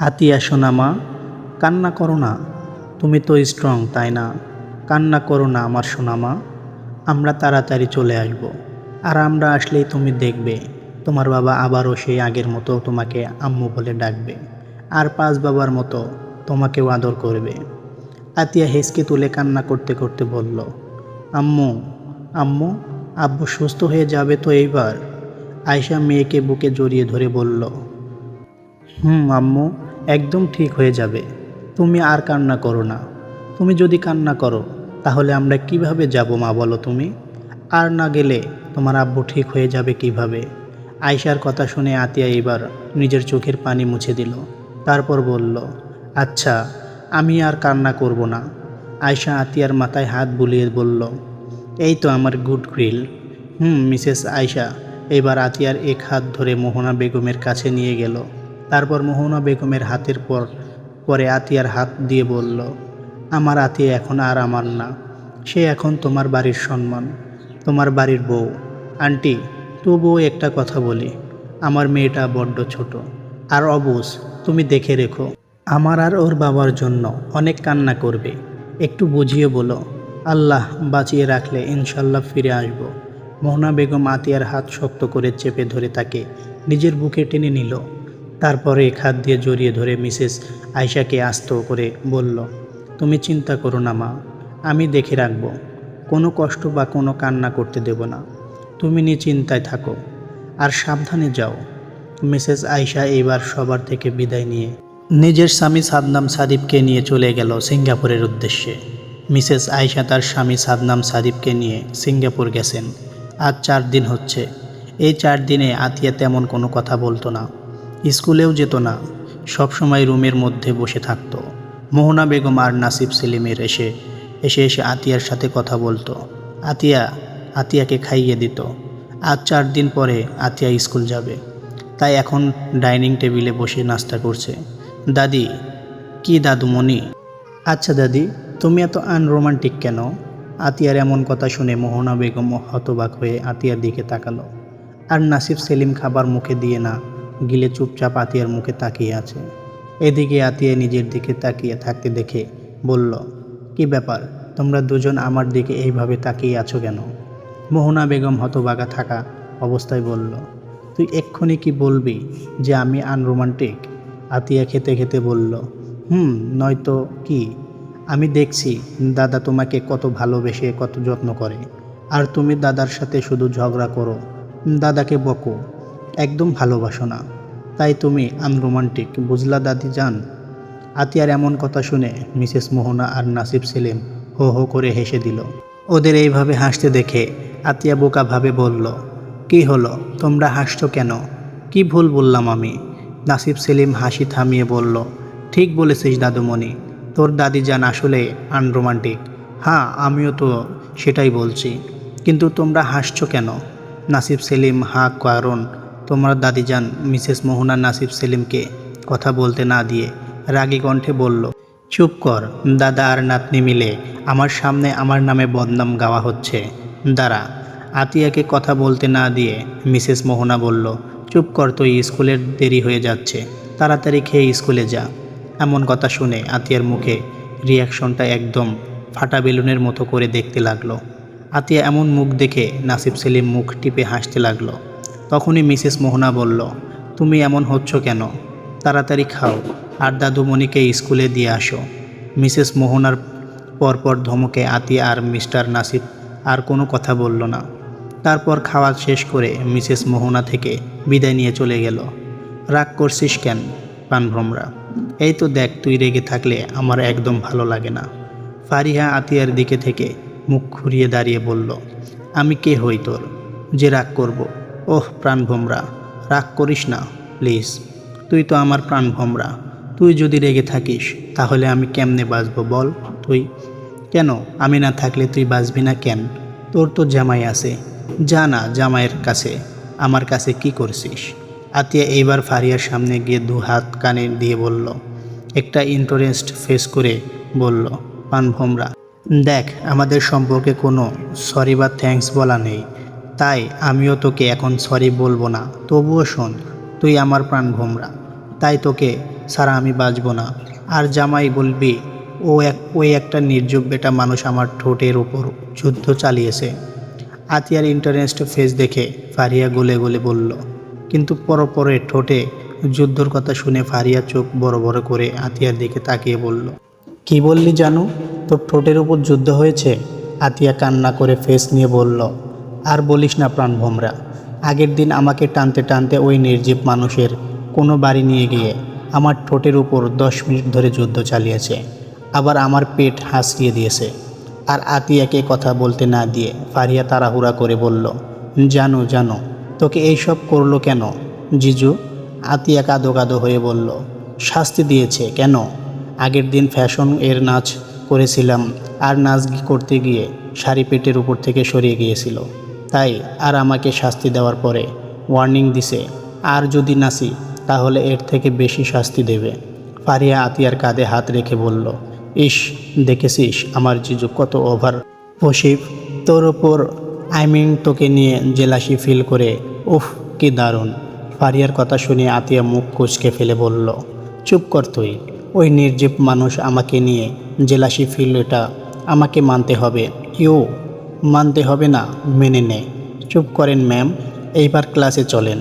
আতিয়া সোনা মা, কান্না করো না। তুমি তো স্ট্রং তাই না? কান্না করো না আমার সোনামা আমরা তাড়াতাড়ি চলে আসব। আর আমরা আসলেই তুমি দেখবে। তোমার বাবা আবারও সেই আগের মতো তোমাকে আম্মু বলে ডাকবে। আর পাঁচ বাবার মতো তোমাকেও আদর করবে। আতিয়া হেসকে তুলে কান্না করতে করতে বলল, আম্মু আম্মু, আব্বু সুস্থ হয়ে যাবে তো এইবার? আয়শা মেয়েকে বুকে জড়িয়ে ধরে বলল, হুম, আম্মু। একদম ঠিক হয়ে যাবে। তুমি আর কান্না করো না। তুমি যদি কান্না করো, তাহলে আমরা কীভাবে যাব মা বলো তুমি? আর না গেলে তোমার আব্বু ঠিক হয়ে যাবে কীভাবে? আয়শার কথা শুনে আতিয়া এবার নিজের চোখের পানি মুছে দিল। তারপর বলল আচ্ছা আমি আর কান্না করব না। আয়শা আতিয়ার মাথায় হাত বুলিয়ে বলল, এই তো আমার গুড গ্রিল। হুম, মিসেস আয়শা। এবার আতিয়ার এক হাত ধরে মোহনা বেগমের কাছে নিয়ে গেল। তারপর মোহনা বেগমের হাতের পর পরে আতিয়ার হাত দিয়ে বলল, আমার আতিয়া এখন আর আমার না। সে এখন তোমার বাড়ির সম্মান, তোমার বাড়ির বউ। আন্টি, তবুও একটা কথা বলি, আমার মেয়েটা বড্ড ছোট। আর অবুজ তুমি দেখে রেখো, আমার আর ওর বাবার জন্য অনেক কান্না করবে। একটু বুঝিয়ে বলো, আল্লাহ বাঁচিয়ে রাখলে ইনশাল্লাহ ফিরে আসব। মোহনা বেগম আতিয়ার হাত শক্ত করে চেপে ধরে তাকে নিজের বুকে টেনে নিল। তারপরে এক হাত দিয়ে জড়িয়ে ধরে মিসেস আয়শাকে আস্ত করে বলল, তুমি চিন্তা করো না মা, আমি দেখে রাখব। কোনো কষ্ট বা কোনো কান্না করতে দেব না। তুমি নিশ্চিন্তায় থাকো আর সাবধানে যাও। মিসেস আয়শা এবার সবার থেকে বিদায় নিয়ে নিজের স্বামী সাদনাম সাদিবকে নিয়ে চলে গেল সিঙ্গাপুরের উদ্দেশ্যে। মিসেস আয়শা তার স্বামী সাদনাম সাদিবকে নিয়ে সিঙ্গাপুর গেছেন। আজ চার দিন হচ্ছে। এই চার দিনে আতিয়া তেমন কোনো কথা বলতো না। স্কুলেও যেত না, সবসময় রুমের মধ্যে বসে থাকত। মোহনা বেগম আর নাসিব সেলিমের এসে এসে এসে আতিয়ার সাথে কথা বলতো। আতিয়া, আতিয়াকে খাইয়ে দিত। আজ চার দিন পরে আতিয়া স্কুল যাবে। তাই এখন ডাইনিং টেবিলে বসে নাস্তা করছে। দাদি, কি দাদুমণি? আচ্ছা দাদি, তুমি এত আনরোমান্টিক কেন? আতিয়ার এমন কথা শুনে মোহনা বেগম হতবাক হয়ে আতিয়ার দিকে তাকালো। আর নাসিব সেলিম খাবার মুখে দিয়ে না গিলে চুপচাপ আতিয়ার মুখে তাকিয়ে আছে। এদিকে আতিয়া নিজের দিকে তাকিয়ে থাকতে দেখে বলল, কি ব্যাপার? তোমরা দুজন আমার দিকে এইভাবে তাকিয়ে আছো কেন? মোহনা বেগম হতবাগা থাকা অবস্থায় বলল, তুই এক্ষুনি কি বলবি যে আমি আনরোমান্টিক? আতিয়া খেতে খেতে বলল, হুম, নয়তো কি? আমি দেখছি দাদা তোমাকে কত ভালোবেসে কত যত্ন করে। আর তুমি দাদার সাথে শুধু ঝগড়া করো। দাদাকে বকো। একদম ভালোবাসো না। তাই তুমি আনরোমান্টিক, বুঝলা দাদি যান আতিয়ার এমন কথা শুনে মিসেস মোহনা আর নাসিব সেলিম হো হো করে হেসে দিল। ওদের এইভাবে হাসতে দেখে আতিয়া বোকাভাবে বলল, কি হলো? তোমরা হাসছো কেন? কি ভুল বললাম আমি? নাসিব সেলিম হাসি থামিয়ে বলল, ঠিক বলেছিস দাদুমণি। তোর দাদি যান আসলে আনরোমান্টিক। হ্যাঁ আমিও তো সেটাই বলছি। কিন্তু তোমরা হাসছো কেন? নাসিব সেলিম হা কারণ তোমার দাদি যান মিসেস মোহনা, নাসিব সেলিমকে কথা বলতে না দিয়ে রাগী কণ্ঠে বলল, চুপ কর, দাদা আর নাতনি মিলে আমার সামনে আমার নামে বদনাম গাওয়া হচ্ছে। দাঁড়া। আতিয়াকে কথা বলতে না দিয়ে মিসেস মোহনা বলল, চুপ কর তুই স্কুলের দেরি হয়ে যাচ্ছে। তাড়াতাড়ি খেয়ে স্কুলে যা। এমন কথা শুনে আতিয়ার মুখে রিয়াকশনটা একদম ফাটা বেলুনের মতো করে দেখতে লাগল। আতিয়া এমন মুখ দেখে নাসিব সেলিম মুখ টিপে হাসতে লাগল। তখনই মিসেস মোহনা বলল, তুমি এমন হচ্ছ কেন? তাড়াতাড়ি খাও আর দাদুমণিকে স্কুলে দিয়ে আসো। মিসেস মোহনার পরপর ধমকে আতিয়া আর মিস্টার নাসিব আর কোনো কথা বলল না। তারপর খাওয়া শেষ করে মিসেস মোহনা থেকে বিদায় নিয়ে চলে গেল। রাগ করছিস কেন পানভ্রমরা এই তো দেখ, তুই রেগে থাকলে আমার একদম ভালো লাগে না। ফারিহা আতিয়ার দিকে থেকে মুখ ঘুরিয়ে দাঁড়িয়ে বলল, আমি কে হই তোর? যে রাগ করব ওহ, প্রাণ ভোমরা, রাগ করিস না, প্লিজ। তুই তো আমার প্রাণ ভোমরা। তুই যদি রেগে থাকিস, তাহলে আমি কেমনে বাঁচবো বল তুই? কেন? আমি না থাকলে তুই বাঁচবি না কেন? তোর তো জামাই আছে। যা না জামাইয়ের কাছে। আমার কাছে কি করছিস? আতিয়া এইবার ফারিয়ার সামনে গিয়ে দু হাত কানে দিয়ে বলল। একটা ইন্টারেস্ট ফেস করে বলল পানভোমরা দেখ, আমাদের সম্পর্কে কোনো সরি বা থ্যাঙ্কস বলা নেই। তাই আমিও তোকে এখন সরি বলব না। তবুও শোন, তুই আমার প্রাণ ভোমরা তাই তোকে সারা আমি বাঁচব না। আর জামাই বলবি, ও এক, ওই একটা নির্জীব বেটা মানুষ আমার ঠোঁটের ওপর যুদ্ধ চালিয়েছে। আতিয়ার ইন্টারনেস্ট ফেস দেখে ফারিয়া গলে গলে বলল, কিন্তু পরপরে ঠোঁটে যুদ্ধর কথা শুনে ফারিয়া চোখ বড় বড় করে আতিয়ার দিকে তাকিয়ে বলল, কি বললি জানু? তোর ঠোঁটের উপর যুদ্ধ হয়েছে? আতিয়া কান্না করে ফেস নিয়ে বলল আর বলিস না প্রাণ ভোমরা। আগের দিন আমাকে টানতে টানতে ওই নির্জীব মানুষের কোনো বাড়ি নিয়ে গিয়ে আমার ঠোঁটের উপর দশ মিনিট ধরে যুদ্ধ চালিয়েছে, আবার আমার পেট হাসিয়ে দিয়েছে। আর আতিয়াকে কথা বলতে না দিয়ে ফারিয়া তাড়াহুড়া করে বলল, জানো জানো, তোকে এইসব করল কেন? জিজু আতিয়া কাদো কাদো হয়ে বলল, শাস্তি দিয়েছে কেন? আগের দিন ফ্যাশন এর নাচ করেছিলাম, আর নাচ করতে গিয়ে শাড়ি পেটের উপর থেকে সরিয়ে গিয়েছিল। তাই আর আমাকে শাস্তি দেওয়ার পরে ওয়ার্নিং দিছে, আর যদি নাচি তাহলে এর থেকে বেশি শাস্তি দেবে। ফারিয়া আতিয়ার কাঁধে হাত রেখে বলল ইস দেখেছিস আমার জিজু কত ওভার পশিব তোর ওপর আই মিন তোকে নিয়ে জেলাসি ফিল করে, উফ, কি দারুণ। ফারিয়ার কথা শুনে আতিয়া মুখ কুচকে ফেলে বলল, চুপ কর তুই, ওই নির্জীব মানুষ আমাকে নিয়ে জেলাসি ফিল এটা আমাকে মানতে হবে। ইউ মানতে হবে না, মেনে নে। চুপ করেন ম্যাম, এইবার ক্লাসে চলেন।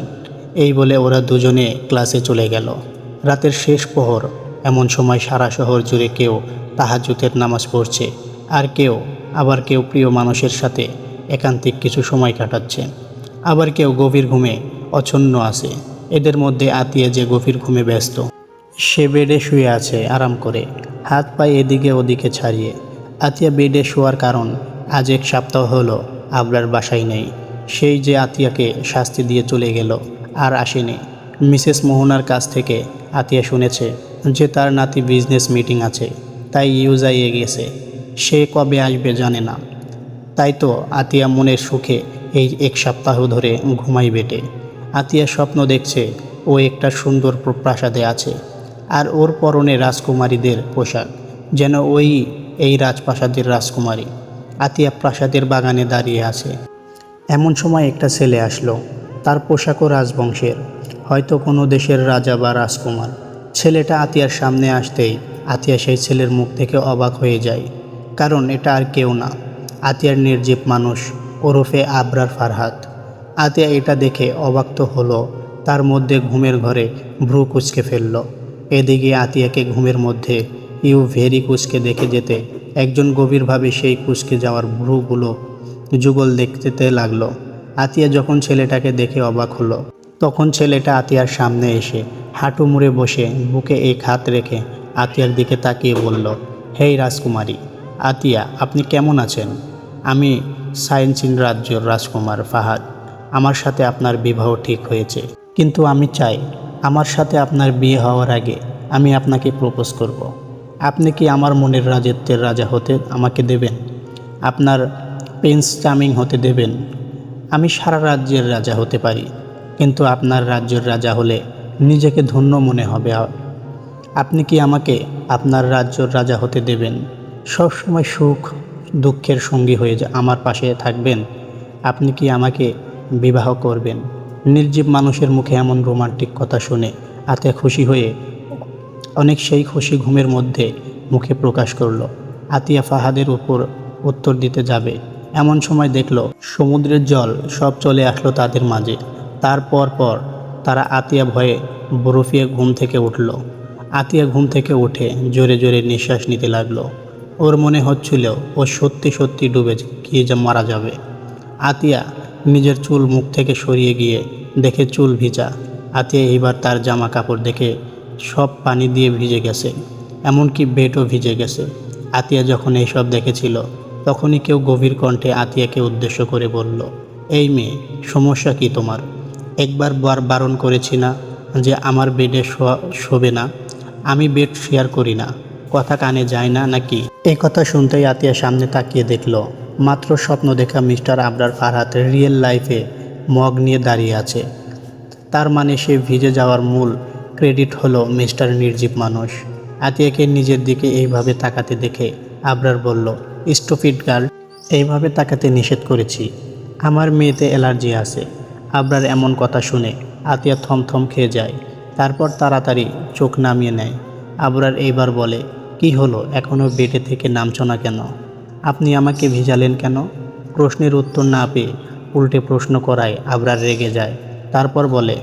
এই বলে ওরা দুজনে ক্লাসে চলে গেল। রাতের শেষ প্রহর, এমন সময় সারা শহর জুড়ে কেউ তাহাজুতের নামাজ পড়ছে, আর কেউ, আবার কেউ প্রিয় মানুষের সাথে একান্তিক কিছু সময় কাটাচ্ছে। আবার কেউ গভীর ঘুমে অছন্ন আছে। এদের মধ্যে আতিয়া যে গভীর ঘুমে ব্যস্ত, সে বেডে শুয়ে আছে আরাম করে, হাত পায়ে এদিকে ওদিকে ছাড়িয়ে। আতিয়া বেডে শোয়ার কারণ আজ এক সপ্তাহ হলো, আবরার বাসায় নেই। সেই যে আতিয়াকে শাস্তি দিয়ে চলে গেল আর আসেনি। মিসেস মোহনার কাছ থেকে আতিয়া শুনেছে যে তার নাতি বিজনেস মিটিং আছে, তাই ইউজাইয়ে গেছে। সে কবে আসবে জানে না। তাই তো আতিয়া মনের সুখে এই এক সপ্তাহ ধরে ঘুমাই বেটে। আতিয়া স্বপ্ন দেখছে ও একটা সুন্দর প্র- প্রাসাদে আছে আর ওর পরনে রাজকুমারীদের পোশাক, যেন ওই এই রাজপ্রাসাদের রাজকুমারী। আতিয়া প্রাসাদের বাগানে দাঁড়িয়ে আছে। এমন সময় একটা ছেলে আসলো। তার পোশাকও রাজবংশের, হয়তো কোনো দেশের রাজা বা রাজকুমার। ছেলেটা আতিয়ার সামনে আসতেই আতিয়া সেই ছেলের মুখ থেকে অবাক হয়ে যায়। কারণ এটা আর কেউ না। আতিয়ার নির্জীব মানুষ ওরফে আবরার ফারহাত। আতিয়া এটা দেখে অবাক তো হলো, তার মধ্যে ঘুমের ঘরে ভ্রু কুচকে ফেলল। এদিকে আতিয়াকে ঘুমের মধ্যে ইউ ভেরি কুচকে দেখে যেতে একজন গভীরভাবে সেই কুচকে যাওয়ার ভ্রুগুলো যুগল দেখতে লাগল। আতিয়া যখন ছেলেটাকে দেখে অবাক হলো, তখন ছেলেটা আতিয়ার সামনে এসে হাঁটু মুড়ে বসে বুকে এক হাত রেখে আতিয়ার দিকে তাকিয়ে বলল, হেই রাজকুমারী, আতিয়া, আপনি কেমন আছেন? আমি সায়েন্সিন রাজ্যর রাজকুমার ফাহাদ। আমার সাথে আপনার বিবাহ ঠিক হয়েছে, কিন্তু আমি চাই আমার সাথে আপনার বিয়ে হওয়ার আগে আমি আপনাকে প্রপোজ করব। আপনি কি আমার মনের রাজত্বের রাজা হতে আমাকে দেবেন? আপনার প্রিন্স চামিং হতে দেবেন। আমি সারা রাজ্যের রাজা হতে পারি, কিন্তু আপনার রাজ্যের রাজা হলে নিজেকে ধন্য মনে হবে। আপনি কি আমাকে আপনার রাজ্যর রাজা হতে দেবেন? সবসময় সুখ, দুঃখের সঙ্গী হয়ে আমার পাশে থাকবেন। আপনি কি আমাকে বিবাহ করবেন? নির্জীব মানুষের মুখে এমন রোমান্টিক কথা শুনে আতে খুশি হয়ে অনেক সেই খুশি ঘুমের মধ্যে মুখে প্রকাশ করল। আতিয়া ফাহাদের উপর উত্তর দিতে যাবে। এমন সময় দেখল, সমুদ্রের জল সব চলে আসলো তাদের মাঝে। তারপর পর তারা আতিয়া ভয়ে বরফিয়ে ঘুম থেকে উঠল। আতিয়া ঘুম থেকে উঠে জোরে জোরে নিঃশ্বাস নিতে লাগল। ওর মনে হচ্ছিল, ও সত্যি সত্যি ডুবে গিয়ে যা মারা যাবে। আতিয়া নিজের চুল মুখ থেকে সরিয়ে গিয়ে দেখে চুল ভিজা। আতিয়া এইবার তার জামা কাপড় দেখে সব পানি দিয়ে ভিজে গেছে, এমনকি বেডও ভিজে গেছে। আতিয়া যখন এইসব দেখেছিল, তখনই কেউ গভীর কণ্ঠে আতিয়াকে উদ্দেশ্য করে বলল, এই মেয়ে, সমস্যা কি তোমার? একবার বার বারণ করেছি না যে আমার বেডে শোবে না। আমি বেড শেয়ার করি না। কথা কানে যায় না নাকি? এই কথা শুনতেই আতিয়া সামনে তাকিয়ে দেখল, মাত্র স্বপ্ন দেখা মিস্টার আবরার ফারহাত রিয়েল লাইফে মগ নিয়ে দাঁড়িয়ে আছে। তার মানে সে ভিজে যাওয়ার মূল ক্রেডিট হলো মিস্টার নির্জীব মানুষ। আতিয়াকে নিজের দিকে এইভাবে তাকাতে দেখে আবরার বলল, স্টুপিড গার্ল, এইভাবে তাকাতে নিষেধ করেছি। আমার মেয়েতে অ্যালার্জি আছে। আবরার এমন কথা শুনে আতিয়া থমথম খেয়ে যায়। তারপর তাড়াতাড়ি চোখ নামিয়ে নেয়। আবরার এইবার বলে, কি হলো? এখনও বেডে থেকে নামছ না কেন? আপনি আমাকে ভিজালেন কেন? প্রশ্নের উত্তর না পেয়ে উল্টে প্রশ্ন করায় আবরার রেগে যায়। তারপর বলে